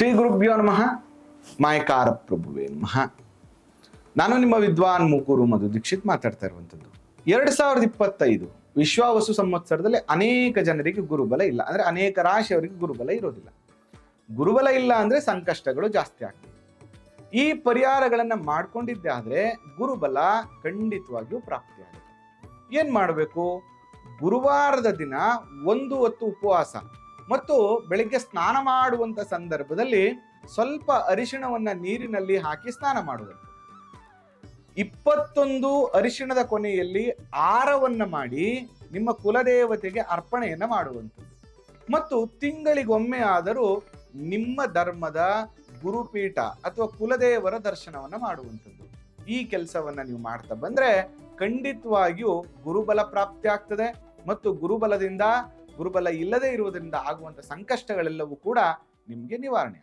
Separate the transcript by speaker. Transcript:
Speaker 1: ಶ್ರೀ ಗುರುಭ್ಯೋ ನಮಃ. ಮಾಯಕಾರ ಪ್ರಭುವೇ ನಮಃ. ನಾನು ನಿಮ್ಮ ವಿದ್ವಾನ್ ಮೂಕೂರು ಮಧು ದೀಕ್ಷಿತ್ ಮಾತಾಡ್ತಾ ಇರುವಂಥದ್ದು. ಎರಡು ಸಾವಿರದ ಇಪ್ಪತ್ತೈದು ವಿಶ್ವಾವಸು ಸಂವತ್ಸರದಲ್ಲಿ ಅನೇಕ ಜನರಿಗೆ ಗುರುಬಲ ಇಲ್ಲ. ಅಂದರೆ ಅನೇಕ ರಾಶಿಯವರಿಗೆ ಗುರುಬಲ ಇರೋದಿಲ್ಲ. ಗುರುಬಲ ಇಲ್ಲ ಅಂದರೆ ಸಂಕಷ್ಟಗಳು ಜಾಸ್ತಿ ಆಗ್ತವೆ ಈ ಪರಿಹಾರಗಳನ್ನು ಮಾಡ್ಕೊಂಡಿದ್ದೆ ಆದರೆ ಗುರುಬಲ ಖಂಡಿತವಾಗಿಯೂ ಪ್ರಾಪ್ತಿಯಾಗುತ್ತೆ ಏನು ಮಾಡಬೇಕು? ಗುರುವಾರದ ದಿನ ಒಂದು ಹೊತ್ತು ಉಪವಾಸ. ಮತ್ತು ಬೆಳಿಗ್ಗೆ ಸ್ನಾನ ಮಾಡುವಂತ ಸಂದರ್ಭದಲ್ಲಿ ಸ್ವಲ್ಪ ಅರಿಶಿಣವನ್ನು ನೀರಿನಲ್ಲಿ ಹಾಕಿ ಸ್ನಾನ ಮಾಡುವುದು. ಇಪ್ಪತ್ತೊಂದು ಅರಿಶಿಣದ ಕೊನೆಯಲ್ಲಿ ಆರವನ್ನ ಮಾಡಿ ನಿಮ್ಮ ಕುಲದೇವತೆಗೆ ಅರ್ಪಣೆಯನ್ನ ಮಾಡುವಂಥದ್ದು. ಮತ್ತು ತಿಂಗಳಿಗೊಮ್ಮೆ ಆದರೂ ನಿಮ್ಮ ಧರ್ಮದ ಗುರುಪೀಠ ಅಥವಾ ಕುಲದೇವರ ದರ್ಶನವನ್ನ ಮಾಡುವಂಥದ್ದು. ಈ ಕೆಲಸವನ್ನ ನೀವು ಮಾಡ್ತಾ ಬಂದ್ರೆ ಖಂಡಿತವಾಗಿಯೂ ಗುರುಬಲ ಪ್ರಾಪ್ತಿ ಆಗ್ತದೆ ಮತ್ತು ಗುರುಬಲದಿಂದ ಗುರುಬಲ ಇಲ್ಲದೆ ಇರುವುದರಿಂದ ಆಗುವಂಥ ಸಂಕಷ್ಟಗಳೆಲ್ಲವೂ ಕೂಡ ನಿಮಗೆ ನಿವಾರಣೆ